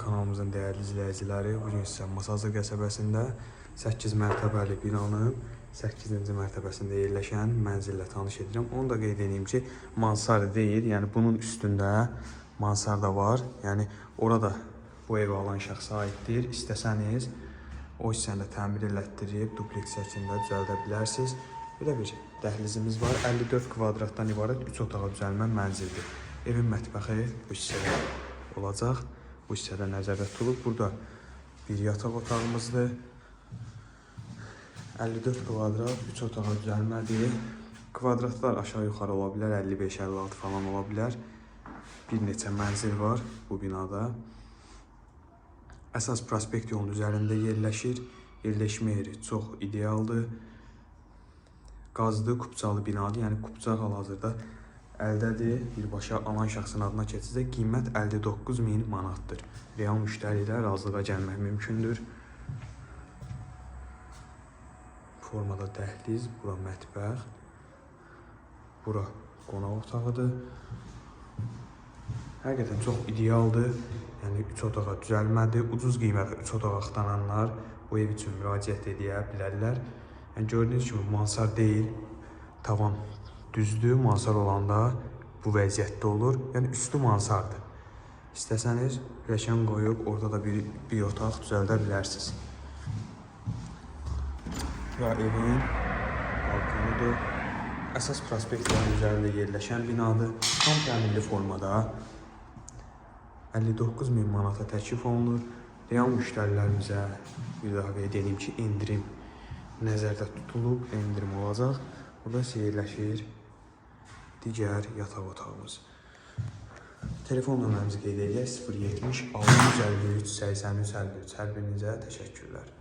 Kanalımızın dəyərli izləyiciləri, bu gün sizə Masazır qəsəbəsində 8 mərtəbəli binanın 8-ci mərtəbəsində yerləşən mənzillə tanış edirəm. Onu da qeyd edeyim ki, mansarda deyil, yəni bunun üstündə mansarda var. Yəni orada bu evi alan şəxsə aiddir. İstəsəniz o hissəni də təmir elətdirib dupleks şəklində düzəldə bilərsiniz. Belə bir dəhlizimiz var. 54 kvadratdan ibarət 3 otağa düzəlmə mənzildir. Evin mətbəxi bu hissədə olacaq. Bu hissədə nəzərdə tutulub. Burada bir yataq otağımızdır. 54 kvadrat 3 otağa düzəlmədir. Kvadratlar aşağı-yuxarı ola bilər, 55-56 falan ola bilər. Bir neçə mənzil var bu binada. Əsas prospekt yolunun üzərində yerləşir. Yerləşmə yeri çox idealdır. Qazlı, kupçalı binadır. Yəni kupça hal-hazırda əldədir. Birbaşa alan şəxsin adına keçsə qiymət 59 min manatdır. Real müştəri ilə razılığa gəlmək mümkündür. Formada dəhliz, bura mətbəx, bura qonaq otağıdır. Həqiqətən çox idealdır. Yəni 3 otağa düzəlmədir. Ucuz qiymətə 3 otaq axtaranlar bu ev üçün müraciət edə bilərlər. Yəni gördüyünüz kimi mansar deyil, tavan düzdür. Mansar olanda bu vəziyyətdə olur. Yəni üstü mansardır. İstəsəniz rəkan qoyub orada da bir, bir otaq düzəldə bilərsiniz. Bura evin balkonudur. Əsas prospektlərin üzərində yerləşən binadır. Tam təmirli formada 59 min manata təklif olunur. Real müştərilərimizə qeyd edeyim ki, endirim nəzərdə tutulub, endirim olacaq. Burada isə yerləşir digər yataq otağımız. Telefon nömrəmizi qeyd edək 070 653 83 53. Hər birinizə təşəkkürlər.